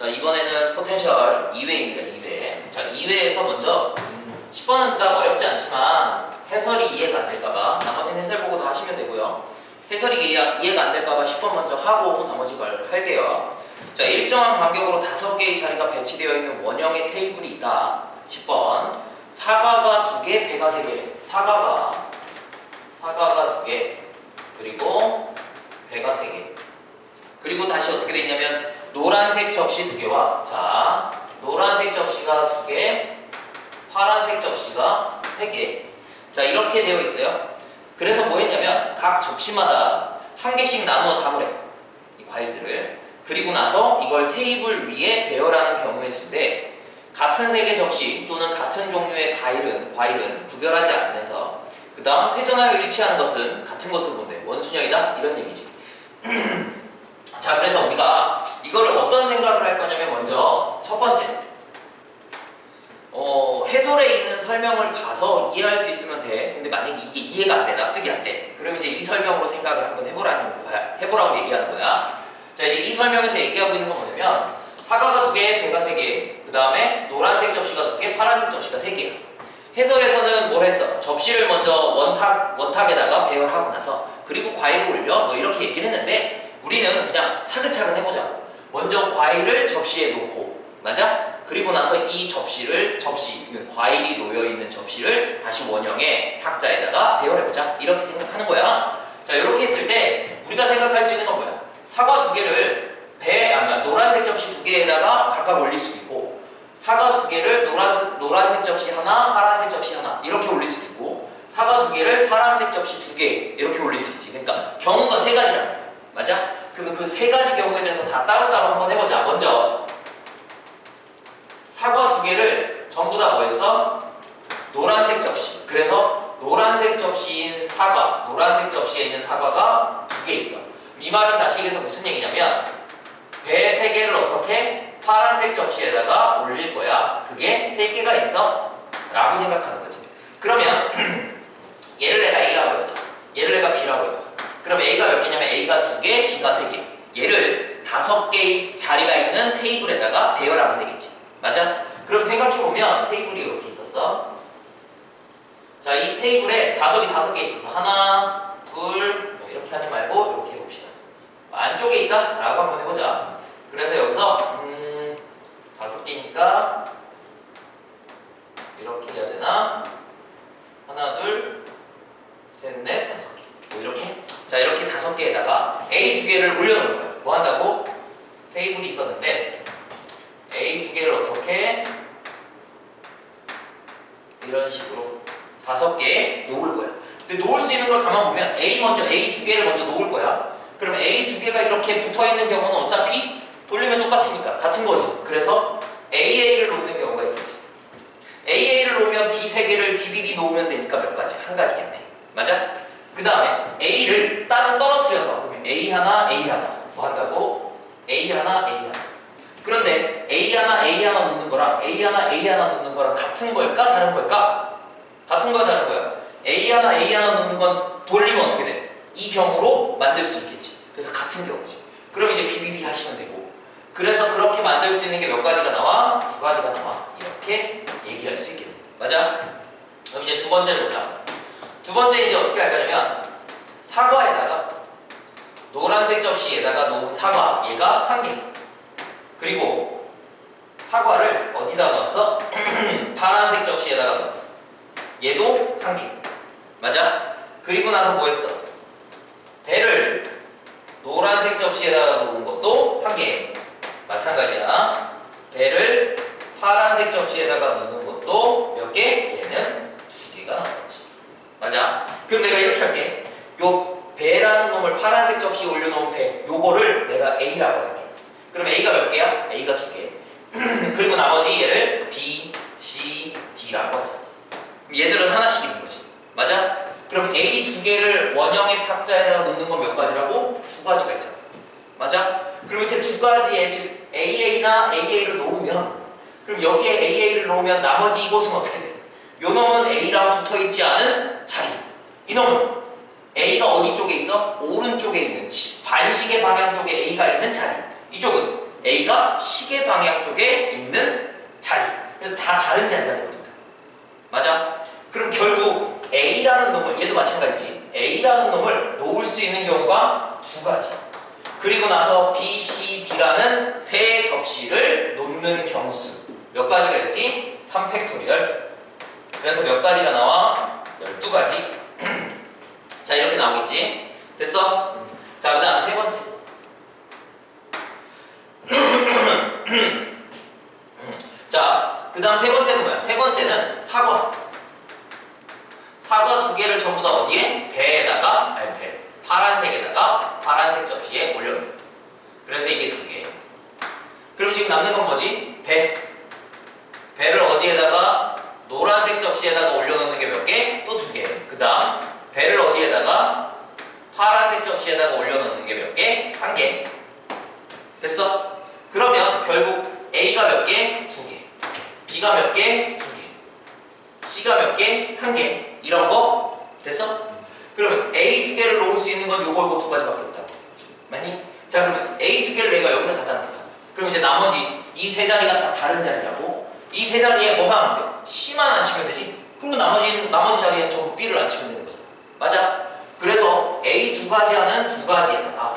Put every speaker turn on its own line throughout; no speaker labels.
자 이번에는 포텐셜 2회입니다. 2회. 자 2회에서 먼저 10번은 그닥 어렵지 않지만 해설이 이해가 안 될까봐 나머지는 해설 보고 다 하시면 되고요. 해설이 이해, 이해가 안 될까봐 10번 먼저 하고 나머지 걸 할게요. 자 일정한 간격으로 다섯 개의 자리가 배치되어 있는 원형의 테이블이 있다. 10번 사과가 두 개, 배가 세 개. 사과가 사과가 두 개, 그리고 배가 세 개. 그리고 다시 어떻게 돼 있냐면 노란색 접시 두 개와 자 노란색 접시가 두 개, 파란색 접시가 세 개. 자 이렇게 되어 있어요. 그래서 뭐 했냐면 각 접시마다 한 개씩 나누어 담으래 이 과일들을. 그리고 나서 이걸 테이블 위에 배열하는 경우의 수인데 같은 색의 접시 또는 같은 종류의 과일은 과일은 구별하지 않으면서 그 다음 회전하여 일치하는 것은 같은 것을 본대 원순형이다 이런 얘기지. 자 그래서 우리가 이거를 어떤 생각을 할 거냐면 먼저 첫 번째 어, 해설에 있는 설명을 봐서 이해할 수 있으면 돼. 근데 만약에 이게 이해가 안 돼, 납득이 안 돼. 그러면 이제 이 설명으로 생각을 한번 해보라는 거야. 해보라고 얘기하는 거야. 자 이제 이 설명에서 얘기하고 있는 건 뭐냐면 사과가 두 개, 배가 세 개. 그 다음에 노란색 접시가 두 개, 파란색 접시가 세 개. 해설에서는 뭘 했어? 접시를 먼저 원탁 원탁에다가 배열하고 나서 그리고 과일을 올려 뭐 이렇게 얘기를 했는데 우리는 그냥 차근차근 해보자고. 먼저 과일을 접시에 놓고 맞아? 그리고 나서 이 접시를 접시 그 과일이 놓여 있는 접시를 다시 원형의 탁자에다가 배열해 보자 이렇게 생각하는 거야. 자 이렇게 했을 때 우리가 생각할 수 있는 건 뭐야? 사과 두 개를 배 아니 노란색 접시 두 개에다가 각각 올릴 수도 있고 사과 두 개를 노란색 노란색 접시 하나 파란색 접시 하나 이렇게 올릴 수도 있고 사과 두 개를 파란색 접시 두 개 이렇게 올릴 수 있지. 그러니까 경우가 세 말이야. 맞아? 그러면 그 세 가지 경우에 대해서 다 따로따로 한번 해보자. 먼저 사과 두 개를 전부 다 뭐했어? 노란색 접시. 그래서 노란색 접시인 사과, 노란색 접시에 있는 사과가 두 개 있어. 이 말은 다시 얘기해서 무슨 얘기냐면 배 세 개를 어떻게 파란색 접시에다가 올릴 거야. 그게 세 개가 있어. 라고 생각하는 거지. 그러면 얘를 내가 A라고 해보자. 얘를 내가 B라고 해봐. 그럼 A가 몇 개냐면 A가 두 개, B가 세 개. 얘를 다섯 개의 자리가 있는 테이블에다가 배열하면 되겠지. 맞아? 그럼 생각해보면 테이블이 이렇게 있었어. 자, 이 테이블에 좌석이 다섯 개 있었어. 하나, 둘, 뭐 이렇게 하지 말고 이렇게 해봅시다. 안쪽에 있다? 라고 한번 해보자. 그래서 여기서, 음, 다섯 개니까, 이렇게 해야 되나? 하나, 둘, 셋, 넷, 다섯 개. 뭐 이렇게? 자, 이렇게 다섯 개에다가 A 두 개를 올려놓은 거야. 뭐 한다고? 테이블이 있었는데, A 두 개를 어떻게 이런 식으로 다섯 개 놓을 거야. 근데 놓을 수 있는 걸 가만 보면 A 먼저 A 두 개를 먼저 놓을 거야. 그럼 A 두 개가 이렇게 붙어 있는 경우는 어차피 돌리면 똑같으니까 같은 거지. 그래서 AA를 놓는 경우가 있겠지. AA를 놓으면 B 세 개를 BBB 놓으면 되니까 몇 가지? 한 가지겠네. 맞아? 그 다음에 A를 따로 떨어뜨려서 그러면 A 하나 A 하나 뭐 한다고? A 하나 A 하나 그런데 A 하나 A 하나 놓는 거랑 A 하나 A 하나 놓는 거랑 같은 걸까 다른 걸까? 같은 거야 다른 거야. A 하나 A 하나 놓는 건 돌리면 어떻게 돼? 이 경우로 만들 수 있겠지. 그래서 같은 경우지. 그럼 이제 BBB 하시면 되고. 그래서 그렇게 만들 수 있는 게 몇 가지가 나와? 두 가지가 나와. 이렇게 얘기할 수 있겠네. 맞아? 그럼 이제 두 번째를 보자. 두 번째 이제 어떻게 할 거냐면 사과에다가 노란색 접시에다가 놓은 사과 얘가 한 개. 그리고 사과를 어디다 넣었어? 파란색 접시에다가 넣었어. 얘도 한 개. 맞아? 그리고 나서 뭐 했어? 배를 노란색 접시에다가 놓은 것도 한 개. 마찬가지야. 배를 파란색 접시에다가 넣는 것도 몇 개? 얘는 두 개가 나왔지. 맞아? 그럼 내가 이렇게 할게. 요 배라는 놈을 파란색 접시에 올려놓은 배. 요거를 내가 A라고 할게. 그럼 A가 몇 개야? A가 두 개. 그리고 나머지 얘를 B, C, D라고 하자. 그럼 얘들은 하나씩 있는 거지. 맞아? 그럼 A 두 개를 원형의 탁자에다가 놓는 건 몇 가지라고? 두 가지가 있잖아. 맞아? 그럼 이렇게 두 가지에 즉 AA나 AA를 놓으면 그럼 여기에 AA를 놓으면 나머지 이곳은 어떻게 돼? 요 놈은 A랑 붙어 있지 않은 자리. 이 놈은 A가 어디 쪽에 있어? 오른쪽에 있는 시- 반시계 방향 쪽에 A가 있는 자리. 이쪽은 A가 시계 방향 쪽에 있는 자리. 그래서 다 다른 자리가 됩니다. 맞아? 그럼 결국 A라는 놈을 얘도 마찬가지지. A라는 놈을 놓을 수 있는 경우가 두 가지. 그리고 나서 B, C, D라는 세 접시를 놓는 경우수 몇 가지가 있지? 3팩토리얼. 그래서 몇 가지가 나와? 12가지. 자 이렇게 나오겠지? 됐어? 음. 자 그다음 세 번째. 자, 그 다음 세 번째는 뭐야? 세 번째는 사과. 사과 두 개를 전부 다 어디에? 배에다가, 아니 배, 파란색에다가 파란색 접시에 올려놓는 거야. 그래서 이게 두 개. 그럼 지금 남는 건 뭐지? 배. 배를 어디에다가? 노란색 접시에다가 올려놓는 게 몇 개? 또 두 개. 그 다음, 배를 어디에다가? 파란색 접시에다가 올려놓는 게 몇 개? 한 개. 됐어? 그러면 결국 A가 몇 개? 두 개. B가 몇 개? 두 개. C가 몇 개? 한 개. 이런 거 됐어? 그러면 A 두 개를 놓을 수 있는 건 요거 요거 두 가지밖에 없다고. 맞니? 자 그러면 A 두 개를 내가 여기다 갖다 놨어. 그럼 이제 나머지 이 세 자리가 다 다른 자리라고. 이 세 자리에 뭐가 안 돼? C만 안 치면 되지. 그리고 나머지 나머지 자리에 전부 B를 안 치면 되는 거잖아. 맞아? 그래서 A 두 가지 하는 두 가지에다가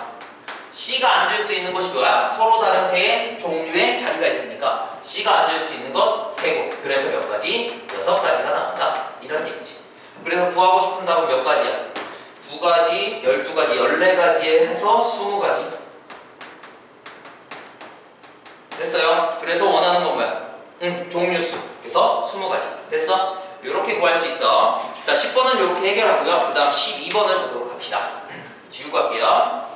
C가 앉을 수 있는 것이 뭐야? 서로 다른 세 종류의 자리가 있으니까 C가 앉을 수 있는 것세 곳. 그래서 몇 가지? 여섯 가지가 나온다. 이런 얘기지. 그래서 구하고 싶은 답은 몇 가지야? 두 가지, 열두 가지, 열네 가지에 해서 스무 가지. 됐어요? 그래서 원하는 건 뭐야? 응, 종류수. 그래서 스무 가지. 됐어? 이렇게 구할 수 있어. 자, 10번은 이렇게 해결하고요. 그 다음 12번을 보도록 합시다. 지우고 갈게요.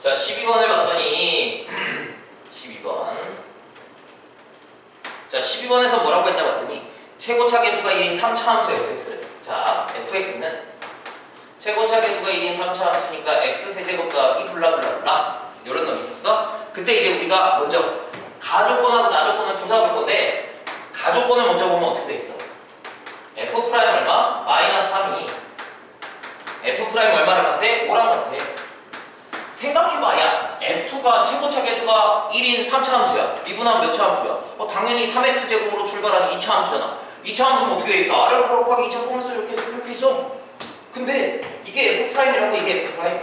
자, 12번을 봤더니 12번. 자, 12번에서 뭐라고 했냐 봤더니 최고차 계수가 1인 3차 함수예요, fx를. 자, fx는 최고차 계수가 1인 3차 함수니까 x 세제곱 더하기 블라블라블라 이런 놈이 있었어. 그때 이제 우리가 먼저 가족권하고 나족권을 둘 다 볼 건데 가족권을 먼저 보면 어떻게 돼 있어? f 프라임 얼마? 마이너스 3이 f 프라임 얼마를 같대? 5랑 같아. 생각해봐, 야, f가 최고차 계수가 1인 3차 함수야. 미분하면 몇 차 함수야? 어, 당연히 3x 제곱으로 출발하는 2차 함수잖아. 2차 함수는 어떻게 돼 있어? 아래로 꼴록하게 2차 보면서 이렇게 이렇게 있어. 근데 이게 f 프라임이라고 이게 f 프라임.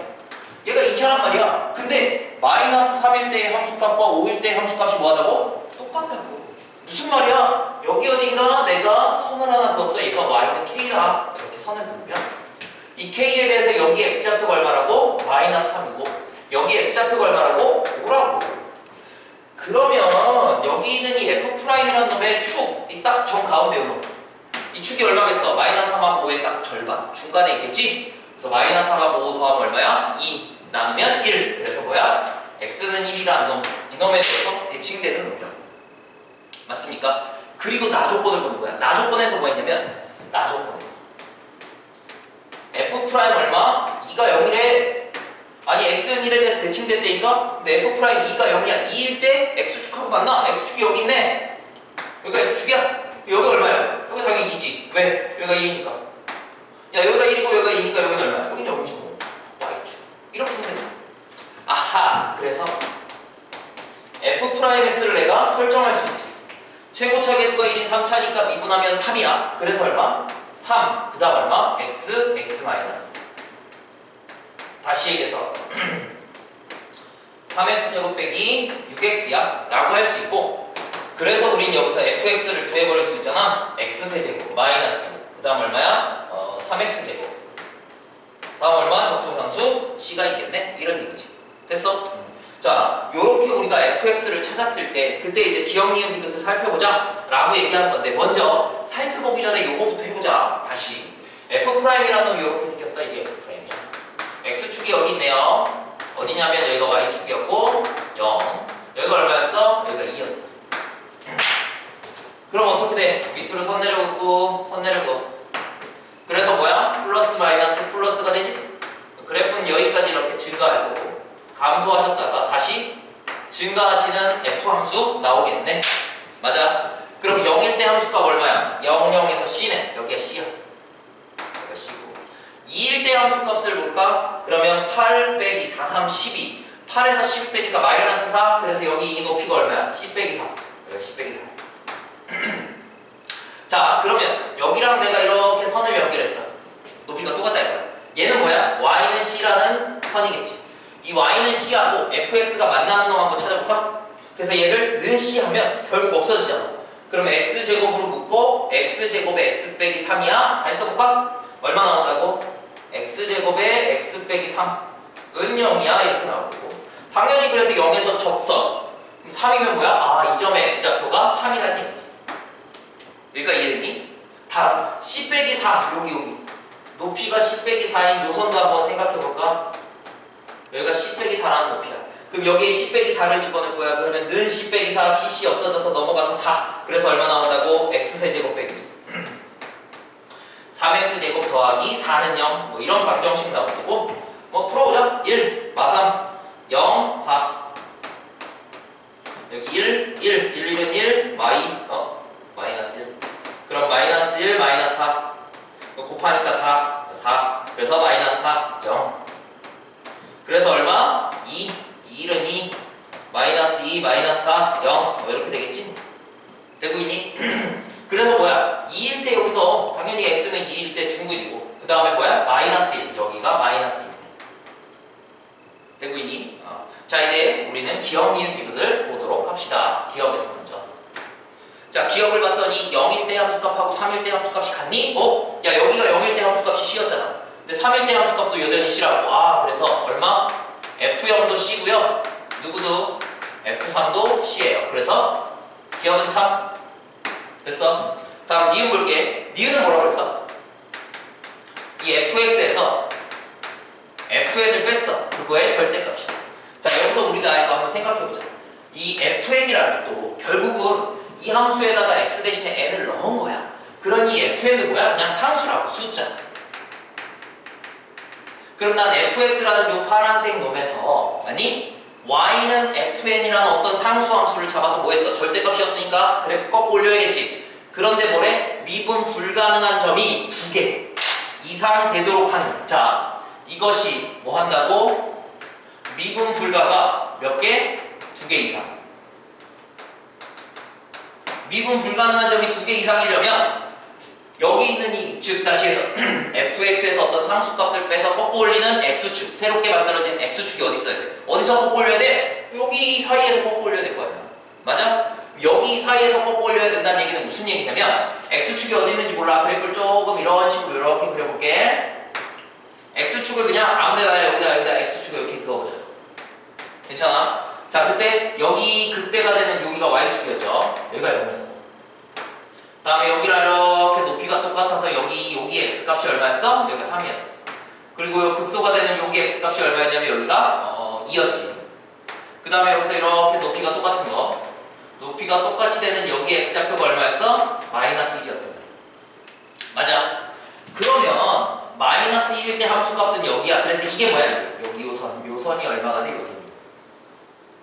얘가 2차란 말이야. 근데 마이너스 3일 때의 함수값과 5일 때의 함수값이 뭐하다고? 똑같다고. 무슨 말이야? 여기 어딘가 내가 선을 하나 그었어. 얘가 y는 k라. 이렇게 선을 그으면 이 k에 대해서 여기 x좌표가 얼마라고? 마이너스 3이고 여기 x좌표가 얼마라고? 5라고 그러면 여기 있는 이 f 프라임이라는 놈의 축, 이 딱 정 가운데 요 놈. 이 축이 얼마겠어? 마이너스 3하고 5의 딱 절반 중간에 있겠지? 그래서 마이너스 3하고 5 더하면 얼마야? 2 나누면 1 그래서 뭐야? x는 1이라는 놈, 이 놈에 대해서 대칭되는 놈이라고 맞습니까? 그리고 나 조건을 보는 거야 나 조건에서 뭐 했냐면 나 조건에서 f 프라임 얼마? 2가 0이래. 아니 x는 1에 대해서 대칭됐다니까? 근데 f 프라임 2가 0이야. 2일 때 x축하고 만나. x축이 여기 있네. 여기가 x축이야? 여기 얼마야? 여기 당연히 2지. 왜? 여기가 1이니까. 야 여기가 1이고 여기가 2니까 여기는 얼마야? 여기는 0이지 뭐. y축. 이렇게 생각해. 아하. 그래서 f 프라임 x를 내가 설정할 수 있지. 최고차 계수가 1인 3차니까 미분하면 3이야. 그래서 얼마? 3. 그 다음 얼마? x, x 마이너스. 다시 얘기해서 3x 제곱 빼기 6x야 라고 할 수 있고 그래서 우린 여기서 fx를 구해버릴 수 있잖아. x 세제곱 마이너스 그 다음 얼마야? 어, 3x 제곱. 다음 얼마? 적분함수 c가 있겠네? 이런 얘기지. 됐어? 자 요렇게 우리가 fx를 찾았을 때 그때 이제 기억 니은 디귿을 살펴보자. 라고 얘기하는 건데 먼저 살펴보기 전에 요거부터 해보자. 다시. f 프라임이라는 놈이 요렇게 생겼어. 이게 f 프라임이야. x축이 여기 있네요. 어디냐면 여기가 y축이었고 0 여기가 얼마였어? 여기가 2였어 그럼 어떻게 돼? 밑으로 선 내려긋고 선 내려고. 그래서 뭐야? 플러스 마이너스 플러스가 되지? 그래프는 여기까지 이렇게 증가하고 감소하셨다가 다시 증가하시는 f 함수 나오겠네. 맞아? 그럼 0일 때 함수가 얼마야? 0, 0에서 c네. 여기가 c야. 여기가 c 2일 때 함수 값을 볼까? 그러면 8 빼기 4, 3, 12 8에서 12 빼니까 마이너스 4 그래서 여기 이 높이가 얼마야? 10 빼기 4 여기가 10 빼기 4 자 그러면 여기랑 내가 이렇게 선을 연결했어 높이가 똑같다 이거야 얘는 뭐야? y는 c라는 선이겠지 이 y는 c하고 fx가 만나는 놈 한번 찾아볼까? 그래서 얘를 는 c 하면 결국 없어지잖아 그러면 x제곱으로 묶고 x제곱에 x 빼기 3이야 다시 써볼까? 얼마 나온다고? x제곱에 x 빼기 3은 0이야 이렇게 나오고 당연히 그래서 0에서 접선 그럼 3이면 뭐야? 아 이 점의 x좌표가 3이라는 얘기지 여기가 이해됐니? 다음 10 빼기 4 여기 여기. 높이가 10 빼기 4인 요선도 한번 생각해볼까? 여기가 10 빼기 4라는 높이야. 그럼 여기에 10 빼기 4를 집어넣을 거야. 그러면 는 10 빼기 4 cc 없어져서 넘어가서 4 그래서 얼마 나온다고? x세제곱 빼기. 3x제곱 더하기 4는 0 뭐 이런 방정식 나오고. 뭐 풀어보자. 1 마삼 0 4 여기 1 1 1 1은 1 마이 어 마이너스 1 그럼 마이너스 1 마이너스 4 이거 곱하니까 4 4 그래서 마이너스 4 0 그래서 얼마? 2 2 1은 2 마이너스 2 마이너스 4 0 뭐 이렇게 되겠지? 되고 있니? 그래서 뭐야? 2일 때 여기서 당연히 x는 2일 때 중근이고 그 다음에 뭐야? 마이너스 1 여기가 마이너스 1 되고 있니? 어. 자 이제 우리는 기억 니은 디귿을 보도록 합시다 기억에서 자 기억을 봤더니 0일 때 함수값하고 3일 때 함수값이 같니? 어? 야 여기가 0일 때 함수값이 C였잖아 근데 3일 때 함수값도 여전히 C라고 아 그래서 얼마? F0도 C고요 누구도 F3도 C예요 그래서 기억은 참 됐어? 다음 니은 볼게 니은은 뭐라고 했어? 이 fx에서 fn을 뺐어 그거의 절대값이다 자 여기서 우리가 이거 한번 생각해보자 이 fn이라는 것도 결국은 이 함수에다가 x 대신에 n을 넣은 거야 그러니 fn은 뭐야? 그냥 상수라고 숫자 그럼 난 fx라는 요 파란색 놈에서 아니 y는 fn이라는 어떤 상수 함수를 잡아서 뭐 했어? 절대값이었으니까 그래프 꺾고 올려야겠지. 그런데 뭐래? 미분 불가능한 점이 두 개 이상 되도록 하는. 자, 이것이 뭐 한다고? 미분 불가가 몇 개? 두 개 이상. 미분 불가능한 점이 두 개 이상이려면 여기 있는 이, 즉 다시 해서 fx에서 어떤 상수값을 빼서 꺾고 올리는 x축, 새롭게 만들어진 x축이 어디 있어야 돼? 어디서 꺾고 올려야 돼? 여기 사이에서 꺾고 올려야 될 거 아니야. 맞아? 여기 사이에서 꺾고 올려야 된다는 얘기는 무슨 얘기냐면 x축이 어디 있는지 몰라. 그래프를 조금 이런 식으로 이렇게 그려볼게. x축을 그냥 아무데나 여기다 여기다 x축을 이렇게 그어보자. 괜찮아? 자, 그때 여기 극대가 되는 여기가 y축이었죠. 여기가 0이었어. 다음에 여기랑 이렇게 높이가 똑같아서 여기 여기 x 값이 얼마였어? 여기가 3이었어. 그리고 요 극소가 되는 여기 x 값이 얼마였냐면 여기가 어, 2였지. 그 다음에 여기서 이렇게 높이가 똑같은 거. 높이가 똑같이 되는 여기 x 좌표가 얼마였어? 마이너스 1이었던 거야. 맞아. 그러면 마이너스 1일 때 함수 값은 여기야. 그래서 이게 뭐야? 여기 요선. 요선이 얼마가 돼? 요선이.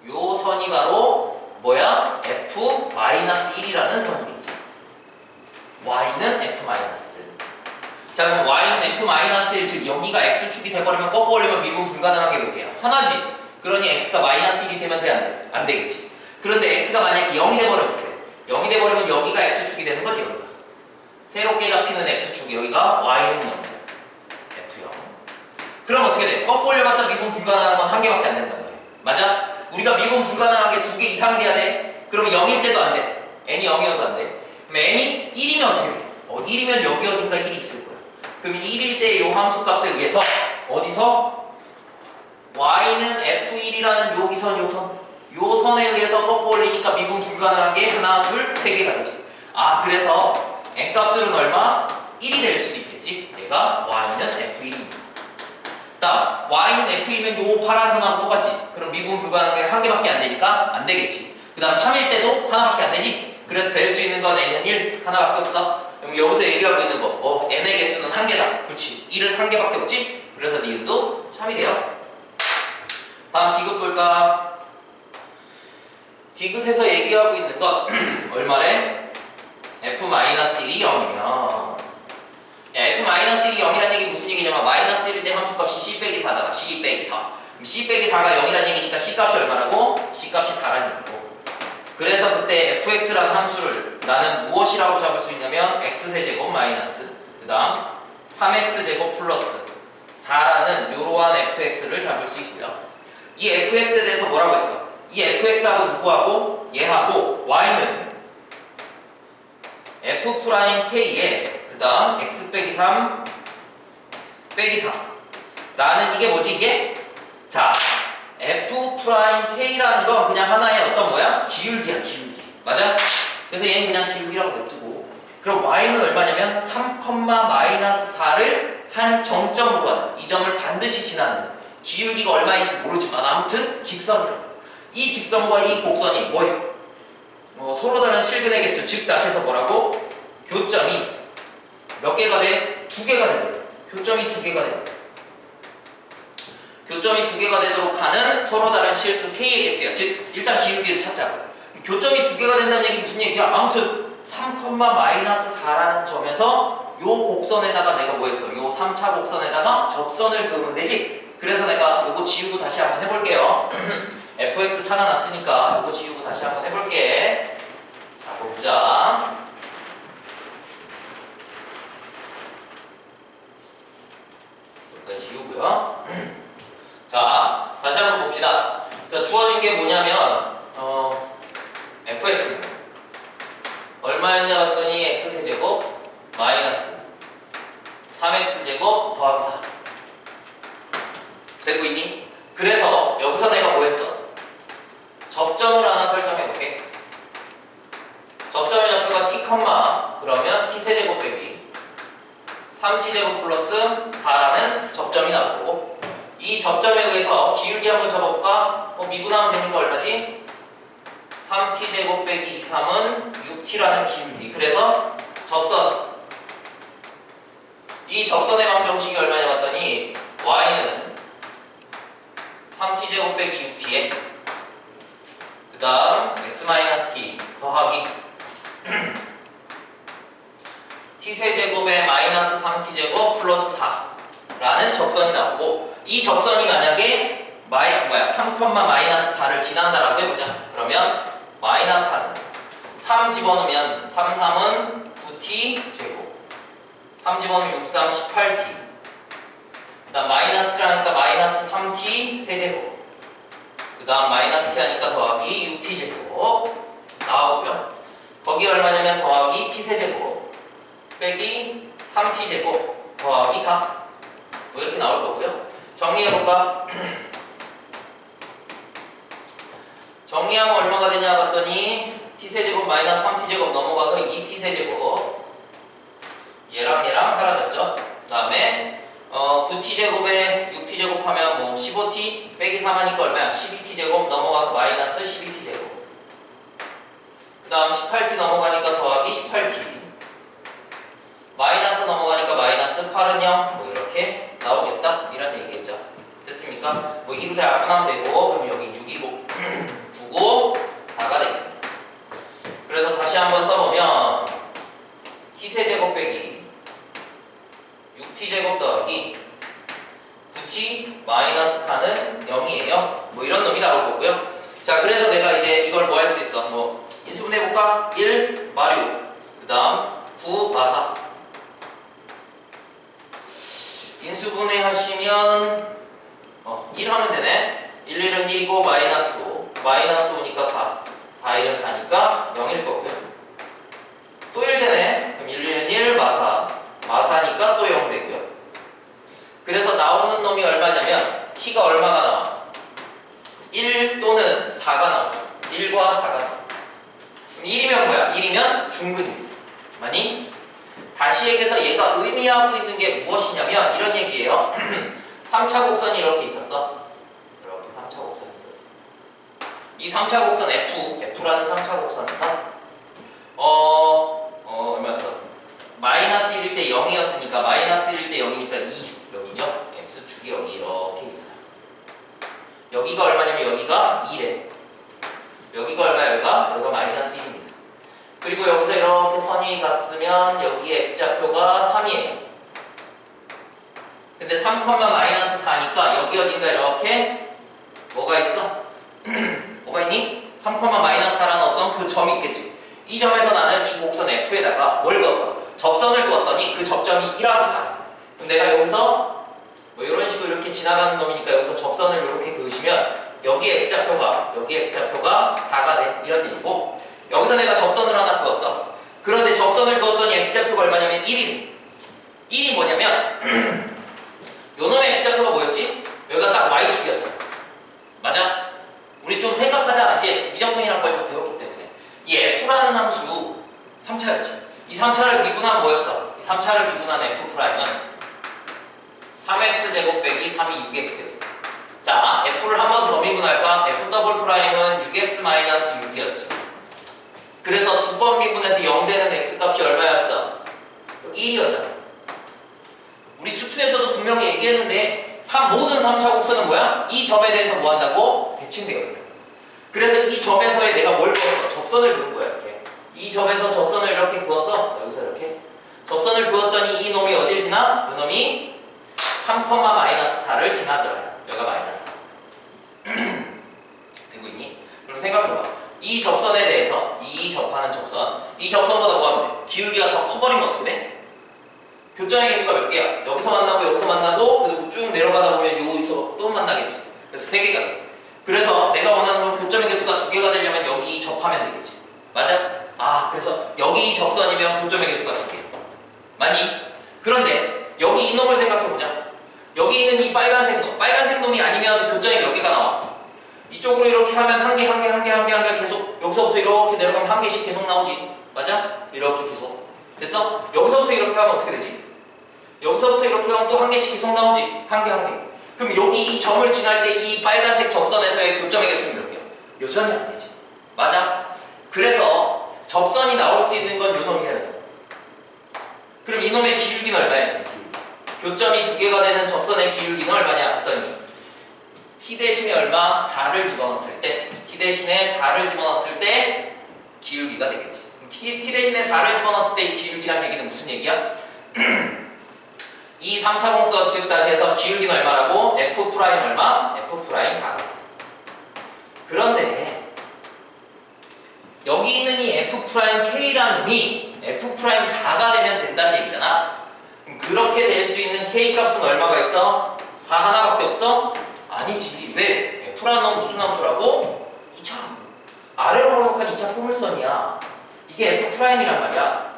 요선이 바로 뭐야? f 마이너스 1이라는 선이겠지. Y는 f 마이너스 1. 자 그럼 y는 f 마이너스 1, 즉 여기가 x축이 돼버리면 꺾어 올리면 미분 불가능하게 몇 개야? 하나지. 그러니 x가 마이너스 1이 되면 돼? 안 돼? 안 되겠지. 그런데 x가 만약에 0이 돼버리면 어떻게 돼? 0이 돼버리면 여기가 x축이 되는 거지 여기가. 새롭게 잡히는 x축이 여기가 y는 0이야. f0. 그럼 어떻게 돼? 꺾어 올려봤자 미분 불가능한 건 한 개밖에 안 된단 말이야. 맞아? 우리가 미분 불가능한 게 두 개 이상 돼야 돼. 그러면 0일 때도 안 돼. n이 0이어도 안 돼. N이 1이면 어떻게 돼? 어, 1이면 여기 어딘가 1이 있을 거야. 그럼 1일 때이 함수 값에 의해서 어디서? y는 f1이라는 여기선 요선 요 선에 의해서 꺾어 올리니까 미분 불가능한 게 하나, 둘, 세 개가 되지. 아 그래서 n 값은 얼마? 1이 될 수도 있겠지. 내가 y는 f1입니다. 다음 y는 f이면 요 파란 선하고 똑같지. 그럼 미분 불가능한 게 한 개밖에 안 되니까 안 되겠지. 그 다음 3일 때도 하나밖에 안 되지. 그래서 될 수 있는 건 n은 1 하나밖에 없어. 그럼 여기서 얘기하고 있는 거, 어 n의 개수는 한 개다. 그렇지. 1은 한 개밖에 없지. 그래서 니은도 참이 돼요. 다음 디귿 볼까? 디귿에서 얘기하고 있는 건 얼마래? f-1이 0이면 야, f-1이 0이라는 얘기 무슨 얘기냐면 마이너스 x값이 c 빼기 4잖아. c 빼기 4. 그럼 c 빼기 4가 0이라는 얘기니까 c 값이 얼마라고? c 값이 4라는 얘기고. 그래서 그때 fx라는 함수를 나는 무엇이라고 잡을 수 있냐면 x세제곱 마이너스 그 다음 3x제곱 플러스 4라는 이러한 fx를 잡을 수 있고요. 이 fx에 대해서 뭐라고 했어? 이 fx하고 누구하고? 얘하고 y는 f 프라임 k에 그 다음 x 빼기 3 빼기 4 나는 이게 뭐지 이게? 자 f 프라임 k라는 건 그냥 하나의 어떤 뭐야? 기울기야 기울기 맞아? 그래서 얘는 그냥 기울기라고 냅두고 그럼 y는 얼마냐면 3, 마이너스 4를 한 정점으로 하는 이 점을 반드시 지나는 기울기가 얼마인지 모르지만 아무튼 직선이라고 이 직선과 이 곡선이 뭐예요? 뭐 서로 다른 실근의 개수 즉 다시 해서 뭐라고? 교점이 몇 개가 돼? 두 개가 되도록 교점이 두 개가 되도록 교점이 두 개가 되도록 하는 서로 다른 실수 k의 개수야 즉 일단 기울기를 찾자고 교점이 두 개가 된다는 얘기 무슨 얘기야? 아무튼 3, 마이너스 4라는 점에서 요 곡선에다가 내가 뭐 했어? 요 3차 곡선에다가 접선을 그으면 되지? 그래서 내가 요거 지우고 다시 한번 해볼게요 fx 찾아놨으니까 요거 지우고 다시 한번 해볼게 자, 보자 여기까지 지우고요 자, 다시 한번 봅시다. 자, 주어진 게 뭐냐면, 어, fx. 얼마였냐 봤더니 x세제곱 마이너스 3x제곱 더하기 4. 되고 있니? 그래서 여기서 내가 뭐 했어? 접점을 하나 설정해 볼게. 접점의 좌표가 t, 그러면 t세제곱 빼기 3t제곱 플러스 4라는 접점이 나오고 이 접점에 의해서 기울기 한번 잡아볼까? 어, 미분하면 되는 거 얼마지? 3t제곱 빼기 2, 3은 6t라는 기울기 그래서 접선 이 접선의 방정식이 얼마냐 봤더니 y는 3t제곱 빼기 6t에 그 다음 x-t 더하기 t세제곱에 마이너스 3t제곱 플러스 4라는 접선이 나오고 이 접선이 만약에 마이 뭐야 3, 마이너스 4를 지난다라고 해보자. 그러면 마이너스 4는 3 집어넣으면 3, 3은 9t 제곱. 3 집어넣으면 6, 3, 18t 그 다음 마이너스라니까 마이너스 3t 세제곱. 그 다음 마이너스 t 하니까 더하기 6t 제곱. 나오고요. 거기 얼마냐면 더하기 t 세제곱. 빼기 3t 제곱 더하기 4 뭐 이렇게 나올 거고요. 정리해볼까? 정리하면 얼마가 되냐 봤더니 t세제곱 마이너스 3t제곱 넘어가서 2t세제곱 얘랑 얘랑 사라졌죠? 그 다음에 어, 9t제곱에 6t제곱 하면 뭐 15t 빼기 3 하니까 얼마야? 12t제곱 넘어가서 마이너스 12t제곱 그 다음 18t 넘어가니까 더하기 18t 마이너스 넘어가니까 마이너스 8은 0 뭐 이렇게 나오겠다 됐습니까? 뭐 이거 다 약분하면 되고 그럼 여기 6이고 9고 4가 되겠다 그래서 다시 한번 써보면 t세제곱 빼기 6t제곱 더하기 9t 마이너스 4는 0이에요. 뭐 이런 놈이 나올 거고요. 자 그래서 내가 이제 이걸 뭐 할 수 있어? 뭐 인수분해해볼까? 1 마리오. 그 다음 9 마사. 인수분해 하시면 어, 1 하면 되네 1, 1은 1이고 마이너스 5 마이너스 5니까 4 4, 1은 4니까 0일 거고요. 또 1 되네. 그럼 1, 1은 1 마사. 마사니까 또 0 되고요. 그래서 나오는 놈이 얼마냐면 t가 얼마가 나와? 1 또는 4가 나와. 1과 4가 나와. 그럼 1이면 뭐야? 1이면 중근이 많이? 다시 얘기해서 얘가 의미하고 있는 게 무엇이냐면 이런 얘기예요. 3차 곡선이 이렇게 있었어. 이렇게 3차 곡선이 있었어. 이 3차 곡선 F, F라는 3차 곡선에서 어, 어, 얼마였어? 마이너스 1일 때 0이었으니까 마이너스 1일 때 0이니까 2 여기죠? X축이 여기 이렇게 있어요. 여기가 얼마냐면 여기가 2래. 여기가 얼마야? 여기가? 여기가 마이너스 1입니다. 그리고 여기서 이렇게 선이 갔으면 여기에 x좌표가 3이에요. 근데 근데 3, 마이너스 4니까 여기 어딘가 이렇게 뭐가 있어? 뭐가 있니? 3, 마이너스 4라는 어떤 그 점이 있겠지. 이 점에서 나는 이 곡선 F에다가 뭘 그었어? 접선을 그었더니 그 접점이 1하고 4. 그럼 내가 여기서 뭐 이런 식으로 이렇게 지나가는 놈이니까 여기서 접선을 이렇게 그으시면 여기 X좌표가 여기 X좌표가 4가 돼. 이런 얘기고 여기서 내가 접선을 하나 그었어. 그런데 접선을 그었더니 X좌표가 얼마냐면 1이래. 1이 뭐냐면 요 놈의 X좌표가 뭐였지? 여기가 딱 Y축이었잖아. 맞아? 우리 좀 생각하자. 이제 미적분이라는 걸 다 배웠기 때문에 이 F라는 함수 3차였지. 이 3차를 미분하면 뭐였어? 이 3차를 미분한 F 프라임은 3x 제곱 빼기 3이 6x였어. 자, F를 한 번 더 미분할까? F 더블 프라임은 6x 마이너스 6이었지. 그래서 두 번 미분해서 0 되는 x 값이 얼마였어? 1이었잖아. 우리 수투에서도 분명히 얘기했는데 3, 모든 3차 곡선은 뭐야? 이 점에 대해서 뭐 한다고? 대칭되어 있다. 그래서 이 점에서의 내가 뭘 그었어? 접선을 그은 거야 이렇게. 이 점에서 접선을 이렇게 그었어. 여기서 이렇게. 접선을 그었더니 이 놈이 어딜 지나? 이 놈이 3, 마이너스 4를 지나들어요. 여기가 마이너스 4. 되고 있니? 그럼 생각해봐. 이 접선에 대해서 이 접하는 접선, 이 접선보다 뭐 하면 돼? 기울기가 더 커버리면 어떻게 돼? 교점의 개수가 몇 개야? 여기서 만나고 여기서 만나고 그리고 쭉 내려가다 보면 여기서 또 만나겠지. 그래서 세 개가 돼. 그래서 내가 원하는 건 교점의 개수가 두 개가 되려면 여기 접하면 되겠지. 맞아? 아, 그래서 여기 이 접선이면 교점의 개수가 두 개. 맞니? 그런데 여기 이 놈을 생각해보자. 여기 있는 이 빨간색 놈, 빨간색 놈이 아니면 교점이 몇 개가 나와? 이쪽으로 이렇게 하면 한 개, 한 개, 한 개, 한 개, 한 개 계속 여기서부터 이렇게 내려가면 한 개씩 계속 나오지. 맞아? 이렇게 계속. 됐어? 여기서부터 이렇게 가면 어떻게 되지? 여기서부터 이렇게 가면 또 한 개씩 계속 나오지. 한 개, 한 개. 그럼 여기 이 점을 지날 때 이 빨간색 접선에서의 교점의 개수는 몇 개야? 여전히 안 되지. 맞아? 그래서 접선이 나올 수 있는 건 요놈이야. 요 그럼 이놈의 기울기는 얼마야? 교점이 두 개가 되는 접선의 기울기는 얼마냐? 봤더니 t 대신에 얼마? 4를 집어넣었을 때 t 대신에 4를 집어넣었을 때 기울기가 되겠지. t, t 대신에 4를 집어넣었을 때 이 기울기란 얘기는 무슨 얘기야? 이 3차 공수 즉 다시 해서 기울기는 얼마라고? f 프라임 얼마? f 프라임 4. 그런데 여기 있는 이 f 프라임 k라는 놈이 f 프라임 4가 되면 된다는 얘기잖아. 그렇게 될 수 있는 k 값은 얼마가 있어? 4 하나밖에 없어? 아니지. 왜? f라는 놈 무슨 함수라고? 2차. 아래로 볼록한 2차 포물선이야. 이게 f 프라임이란 말이야.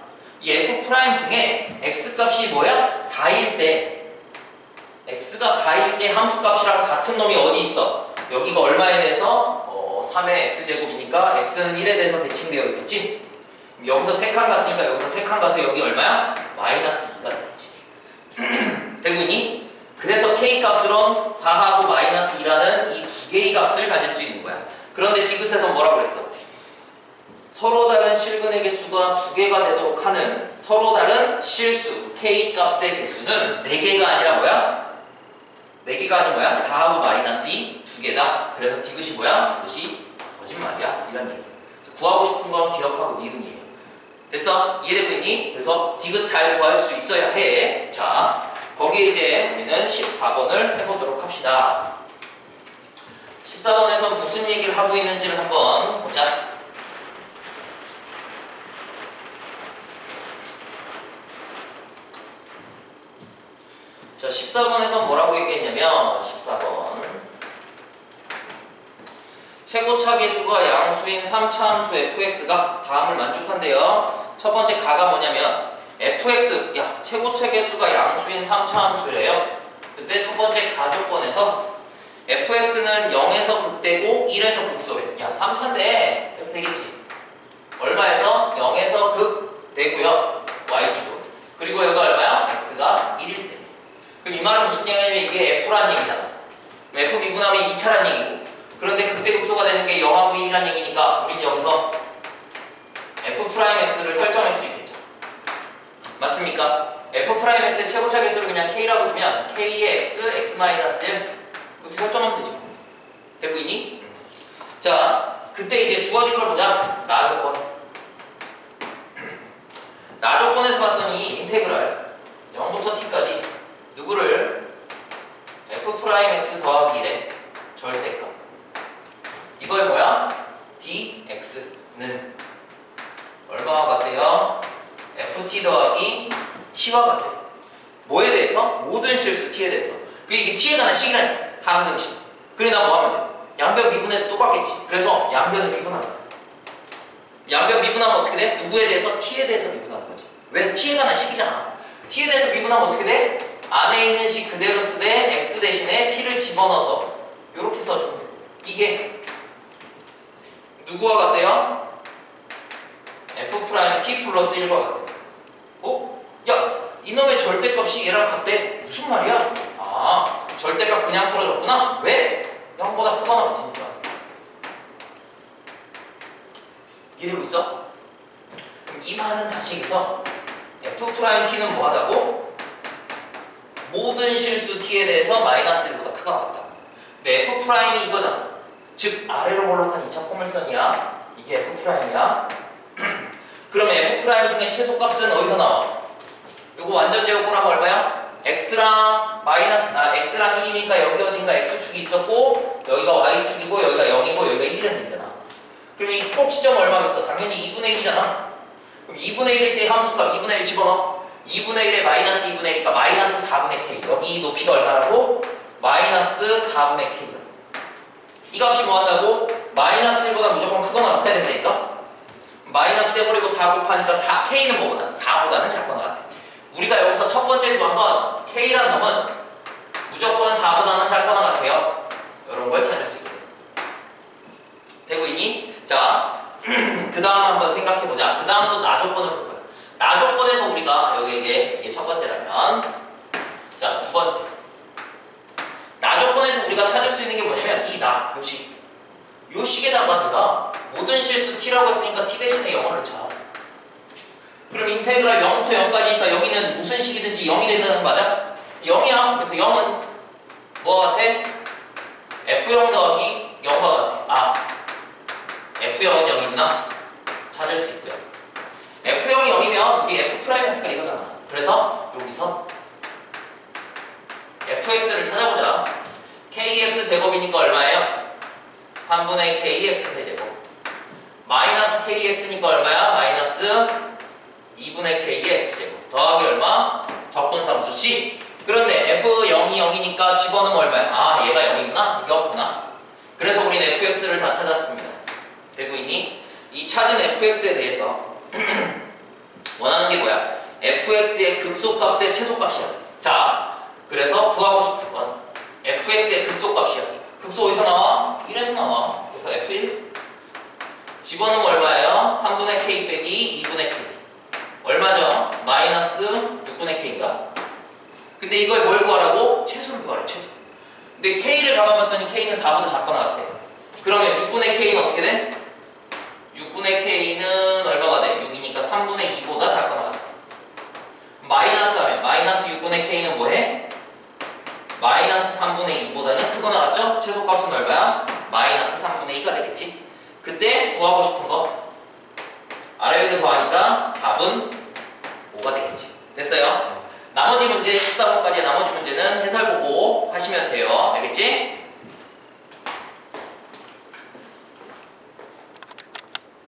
이 f 프라임 중에 x 값이 뭐야? 4일 때 x가 4일 때 함수 값이랑 같은 놈이 어디 있어? 여기가 얼마에 대해서 어, 3의 x제곱이니까 x는 1에 대해서 대칭되어 있었지? 여기서 3칸 갔으니까 여기서 3칸 가서 여기 얼마야? 마이너스 2가 되겠지 되고 있니? 그래서 k 값으론 4하고 마이너스 2라는 이 두 개의 값을 가질 수 있는 거야 그런데 디귿에서 뭐라고 그랬어? 서로 다른 실근의 개수가 두 개가 되도록 하는 서로 다른 실수 k 값의 개수는 네 개가 아니라 뭐야? 네 개가 아니 뭐야? 4하고 마이너스 2 두 개다. 그래서 디귿이 뭐야? 디귿이 거짓말이야. 이런 얘기. 그래서 구하고 싶은 건 기억하고 미음이에요. 됐어? 이해되고 있니? 그래서 디귿 잘 구할 수 있어야 해. 자, 거기에 이제 우리는 14번을 해보도록 합시다. 14번에서 무슨 얘기를 하고 있는지를 한번 보자. 자, 14번에서 뭐라고 얘기했냐면 14번 최고차 계수가 양수인 3차 함수 fx가 다음을 만족한대요. 첫 번째 가가 뭐냐면 fx 야 최고차 계수가 양수인 3차 함수래요. 그때 첫 번째 가 조건에서 fx는 0에서 극되고 1에서 극소래. 야 3차인데 이렇게 되겠지. 얼마에서 0에서 극되고요. y축. 그리고 여기가 얼마야? x가 1일 때. 그럼 이 말은 무슨 얘기냐면 이게 F라는 얘기잖아. F 2차란 얘기고. 그런데 극대 극소가 되는 게 0하고 1이란 얘기니까 우린 여기서 F 프라임 X를 설정할 수 있겠죠. 맞습니까? F 프라임 X의 최고차 개수를 그냥 K라고 두면 K의 X, X 마이너스 M 이렇게 설정하면 되죠. 되고 있니? 자, 그때 이제 주어진 걸 보자. 나 조건. 나 조건에서 봤더니 인테그랄 0부터 t까지 누구를 더하기 절대값. 이거의 뭐야? dx는 얼마와 같아요? ft 더하기 t와 같아. 뭐에 대해서? 모든 실수 t에 대해서. 그 이게 t에 관한 식이라니까. 항등식. 그래 나 뭐 하면 돼? 양변 미분해도 똑같겠지. 그래서 양변을 미분한다. 양변 미분하면 어떻게 돼? 부부에 대해서 t에 대해서 미분하는 거지. 왜? t에 관한 식이잖아. t에 대해서 미분하면 어떻게 돼? 안에 있는 식 그대로 쓰되 x 대신에 t를 집어넣어서 이렇게 돼. 이게 누구와 같대요? f 프라임 t 플러스 1과 같대. 어? 야, 이놈의 절대값이 얘랑 같대. 무슨 말이야? 아, 절대값 그냥 풀어줬구나. 왜? 0보다 크거나 같으니까. 이해되고 있어? 그럼 이 많은 다식에서 f 프라임 t는 뭐하다고? 모든 실수 t에 대해서 마이너스 1보다 크거나 같다. 근데 f 프라임이 이거잖아. 즉 아래로 볼록한 2차 포물선이야. 이게 f 프라임이야. 그러면 f 프라임 중에 최소값은 어디서 나와? 요거 완전 제곱하면 얼마야? x랑 마이너스 아 x랑 1이니까 여기 어딘가 x축이 있었고 여기가 y축이고 여기가 0이고 여기가 1이라는 얘기잖아. 그럼 이 꼭지점 얼마겠어? 당연히 2분의 1이잖아. 그럼 2분의 1일 때 함수값 2분의 1 집어넣어. 2분의 1에 마이너스 2분의 1이니까 마이너스 4분의 k. 여기 높이가 얼마라고? 마이너스 4분의 k. 이 값이 뭐 한다고? 마이너스 1보다 무조건 크거나 같아야 된다니까? 마이너스 떼버리고 4 곱하니까 4, k는 뭐보다? 4보다는 작거나 같아. 우리가 여기서 첫 번째 구한 건 k라는 놈은 무조건 4보다는 작거나 같아요. 이런 걸 찾을 수 있게 돼. 되고 있니? 자, 그 다음 한번 생각해보자. 그 다음 또 나조건을 볼 거야. 나조건에서 우리가 여기 이게, 이게 첫 번째라면 자, 두 번째. 나조건에서 우리가 찾을 수 있는 게 뭐냐면 이 나, 요식. 요식에다가 내가 모든 실수 t라고 했으니까 t 대신에 영어를 쳐. 그럼 인테그랄 0부터 0까지니까 여기는 무슨 식이든지 0이 된다는 거 맞아? 0이야. 그래서 0은 뭐 같아? F0 더하기 0과 같아. 아, F0은 0이구나. 찾을 수 있고요. F0이 0이면 우리 F 프라임X가 이거잖아. 그래서 여기서 fx를 찾아보자. Kx 제곱이니까 얼마예요? 3분의 kx 세제곱. 마이너스 kx니까 얼마야? 마이너스 2분의 kx 제곱. 더하기 얼마? 적분상수 c. 그런데 f0이 0이니까 집어넣으면 얼마야? 아 얘가 0이구나? 이게 없구나. 그래서 우리는 fx를 다 찾았습니다. 되고 있니? 이 찾은 fx에 대해서 원하는 게 뭐야? fx의 극소값의 최소값이야. 자, 그래서 구하고 싶은 건 fx의 극소값이야. 극소 어디서 나와? 1에서 나와. 그래서 f1 집어넣으면 얼마예요? 3분의 k 빼기 2분의 k. 얼마죠? 마이너스 6분의 k인가? 근데 이걸 뭘 구하라고? 최소를 구하래, 최소. 근데 k를 가만봤더니 k는 4보다 작거나 같대. 그러면 6분의 k는 어떻게 돼? 6분의 k는 얼마가 돼? 6이니까 3분의 2보다 작거나 같아. 마이너스 하면 마이너스 6분의 k는 뭐해? 마이너스 3분의 2보다는 크거나 같죠? 최소값은 얼마야? 마이너스 3분의 2가 되겠지? 그때 구하고 싶은 거 아래 위를 더하니까 답은 5가 되겠지. 됐어요? 나머지 문제 14번까지의 나머지 문제는 해설 보고 하시면 돼요. 알겠지?